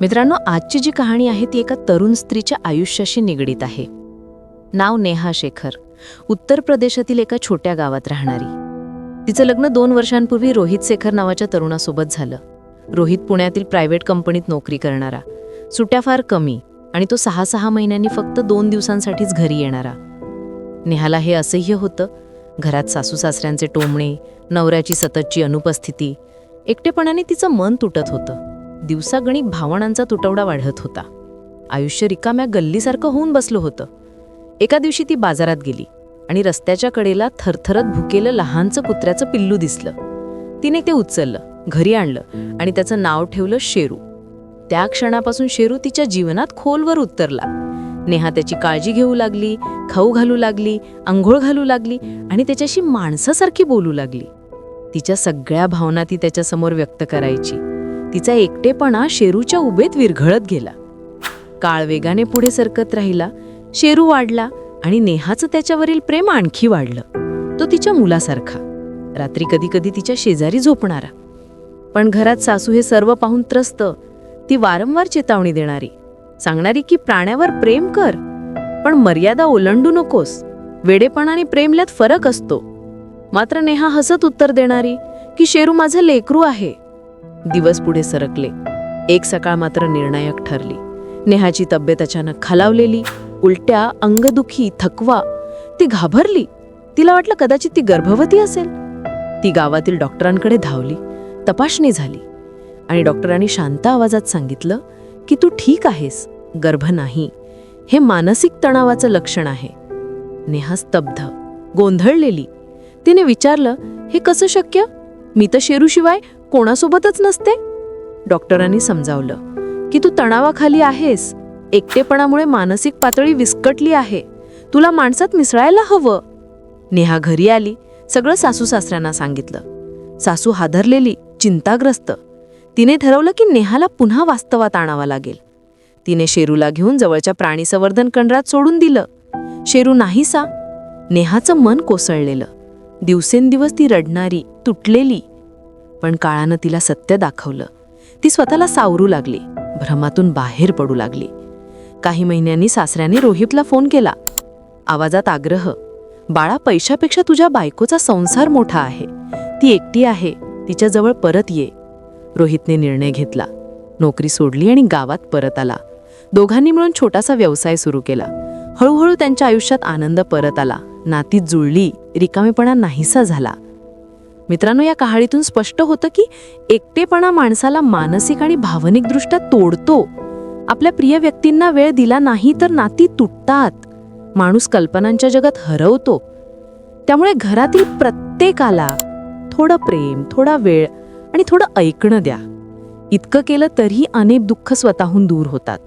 मित्रांनो आजची जी कहाणी आहे ती एका तरुण स्त्रीच्या आयुष्याशी निगडीत आहे. नाव नेहा शेखर. उत्तर प्रदेशातील एका छोट्या गावात राहणारी. तिचं लग्न दोन वर्षांपूर्वी रोहित शेखर नावाच्या तरुणासोबत झालं. रोहित पुण्यातील प्रायव्हेट कंपनीत नोकरी करणारा. सुट्या फार कमी आणि तो सहा सहा महिन्यांनी फक्त दोन दिवसांसाठीच घरी येणारा. नेहाला हे असह्य होतं. घरात सासू सासऱ्यांचे टोमणे नवऱ्याची सततची अनुपस्थिती एकटेपणाने तिचं मन तुटत होतं. दिवसागणिक भावनांचा तुटवडा वाढत होता. आयुष्य रिकाम्या गल्लीसारखं होऊन बसलं होतं. एका दिवशी ती बाजारात गेली आणि रस्त्याच्या कडेला थरथरत भुकेलं लहानचं कुत्र्याचं पिल्लू दिसलं. तिने ते उचललं घरी आणलं आणि त्याचं नाव ठेवलं शेरू. त्या क्षणापासून शेरू तिच्या जीवनात खोलवर उतरला. नेहा त्याची काळजी घेऊ लागली खाऊ घालू लागली आंघोळ घालू लागली आणि त्याच्याशी माणसासारखी बोलू लागली. तिच्या सगळ्या भावना ती त्याच्यासमोर व्यक्त करायची. तिचा एकटेपणा शेरूच्या उभेत विरघळत गेला. काळ वेगाने पुढे सरकत राहिला. शेरू वाढला आणि नेहाचं त्याच्यावरील प्रेम आणखी वाढलं. तो तिच्या मुलासारखा. रात्री कधी कधी तिच्या शेजारी झोपणारा. पण घरात सासू हे सर्व पाहून त्रस्त. ती वारंवार चेतावणी देणारी. सांगणारी की प्राण्यावर प्रेम कर पण मर्यादा ओलांडू नकोस. वेडेपणाने प्रेमल्यात फरक असतो. मात्र नेहा हसत उत्तर देणारी की शेरू माझं लेकरू आहे. दिवस पुढे सरकले. एक सकाळ मात्र निर्णायक ठरली. नेहाची तब्येत अचानक खालावलेली उलट्या अंगदुखी थकवा. ती घाबरली. तिला वाटलं कदाचित ती गर्भवती असेल. ती गावातील डॉक्टरांकडे धावली. तपासणी झाली. आणि डॉक्टरांनी शांत आवाजात सांगितलं की तू ठीक आहेस. गर्भ नाही. हे मानसिक तणावाचं लक्षण आहे. नेहा स्तब्ध गोंधळलेली. तिने विचारलं हे कसं शक्य? मी तर शेरूशिवाय कोणासोबतच नसते? डॉक्टरांनी समजावलं की तू तणावाखाली आहेस. एकटेपणामुळे मानसिक पातळी विस्कटली आहे. तुला माणसात मिसळायला हवं. नेहा घरी आली सगळं सासू सासऱ्यांना सांगितलं. सासू हादरलेली चिंताग्रस्त. तिने ठरवलं की नेहाला पुन्हा वास्तवात आणावा लागेल. तिने शेरूला घेऊन जवळच्या प्राणी संवर्धन केंद्रात सोडून दिलं. शेरू नाहीसा. नेहाचं मन कोसळलेलं. दिवसेंदिवस ती रडणारी तुटलेली. पण काळानं तिला सत्य दाखवलं. ती स्वतःला सावरू लागली. भ्रमातून बाहेर पडू लागली. काही महिन्यांनी सासऱ्याने रोहितला फोन केला. आवाजात आग्रह बाळा पैशापेक्षा तुझ्या बायकोचा संसार मोठा आहे. ती एकटी आहे. तिच्याजवळ परत ये. रोहितने निर्णय घेतला. नोकरी सोडली आणि गावात परत आला. दोघांनी मिळून छोटासा व्यवसाय सुरू केला. हळूहळू त्यांच्या आयुष्यात आनंद परत आला. नाती जुळली. रिकामेपणा नाहीसा झाला. मित्रांनो या कहाणीतून स्पष्ट होतं की एकटेपणा माणसाला मानसिक आणि भावनिकदृष्ट्या तोडतो. आपल्या प्रिय व्यक्तींना वेळ दिला नाही तर नाती तुटतात. माणूस कल्पनांच्या जगात हरवतो. त्यामुळे घरातील प्रत्येकाला थोडं प्रेम थोडा वेळ आणि थोडं ऐकणं द्या. इतकं केलं तरीही अनेक दुःख स्वतःहून दूर होतात.